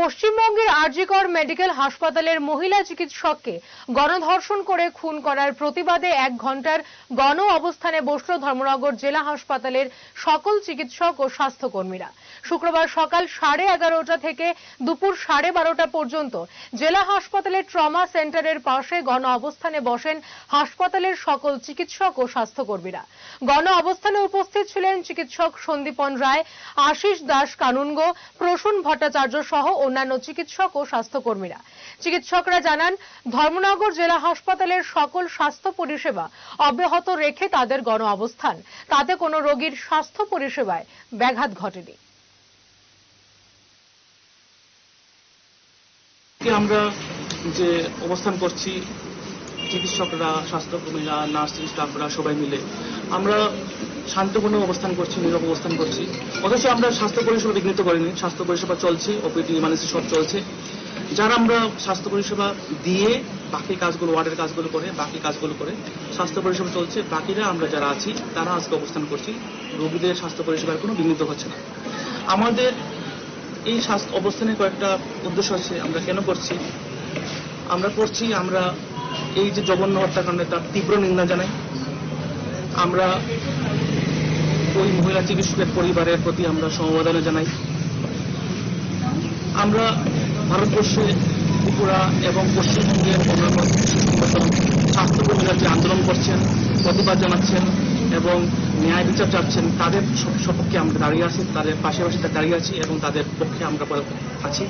পশ্চিমবঙ্গের আরজিকর মেডিকেল হাসপাতালের মহিলা চিকিৎসককে গণধর্ষণ করে খুন করার প্রতিবাদে এক ঘণ্টার গণ অবস্থানে বসল ধর্মনগর জেলা হাসপাতালের সকল চিকিৎসক ও স্বাস্থ্যকর্মীরা। শুক্রবার সকাল সাড়ে এগারোটা থেকে দুপুর সাড়ে বারোটা পর্যন্ত জেলা হাসপাতালের ট্রমা সেন্টারের পাশে গণ অবস্থানে বসেন হাসপাতালের সকল চিকিৎসক ও স্বাস্থ্যকর্মীরা। গণ অবস্থানে উপস্থিত ছিলেন চিকিৎসক সন্দীপন রায়, আশিস দাস কানুনগো, প্রসূন ভট্টাচার্য সহ অন্যান্য চিকিৎসক ও স্বাস্থ্যকর্মীরা। চিকিৎসকরা জানান, ধর্মনগর জেলা হাসপাতালের সকল স্বাস্থ্য পরিষেবা অব্যাহত রেখে তাদের গণ অবস্থান তাতে কোনো রোগীর স্বাস্থ্য পরিষেবায় ব্যাঘাত ঘটেনি। আমরা যে অবস্থান করছি, চিকিৎসকরা, স্বাস্থ্যকর্মীরা, নার্সিং স্টাফরা সবাই মিলে, আমরা শান্তপূর্ণ অবস্থান করছি, নীরব অবস্থান করছি। অথচ আমরা স্বাস্থ্য পরিষেবা বিঘ্নিত করিনি। স্বাস্থ্য পরিষেবা চলছে, ওপিডি ইমার্জেন্সি সব চলছে। যারা আমরা স্বাস্থ্য পরিষেবা দিয়ে বাকি কাজগুলো, ওয়ার্ডের কাজগুলো করে, বাকি কাজগুলো করে, স্বাস্থ্য পরিষেবা চলছে, বাকিরা আমরা যারা আছি, তারা আজকে অবস্থান করছি। রোগীদের স্বাস্থ্য পরিষেবার কোনো বিঘ্নিত হচ্ছে না। আমাদের এই স্বাস্থ্য অবস্থানের কয়েকটা উদ্দেশ্য আছে, আমরা কেন করছি? আমরা করছি, আমরা এই যে জঘন্য হত্যাকাণ্ডে তার তীব্র নিন্দা জানাই। আমরা ওই মহিলা চিকিৎসকের পরিবারের প্রতি আমরা সমবেদনা জানাই। আমরা ভারতবর্ষে ত্রিপুরা এবং পশ্চিমবঙ্গের অন্যান্য সংগঠন স্বাস্থ্যকর্মীরা যে আন্দোলন করছেন, প্রতিবাদ জানাচ্ছেন এবং ন্যায় বিচার চাচ্ছেন, তাদের সপক্ষে আমরা দাঁড়িয়ে আছি, তাদের পাশাপাশি দাঁড়িয়ে আছি এবং তাদের পক্ষে আমরা আছি।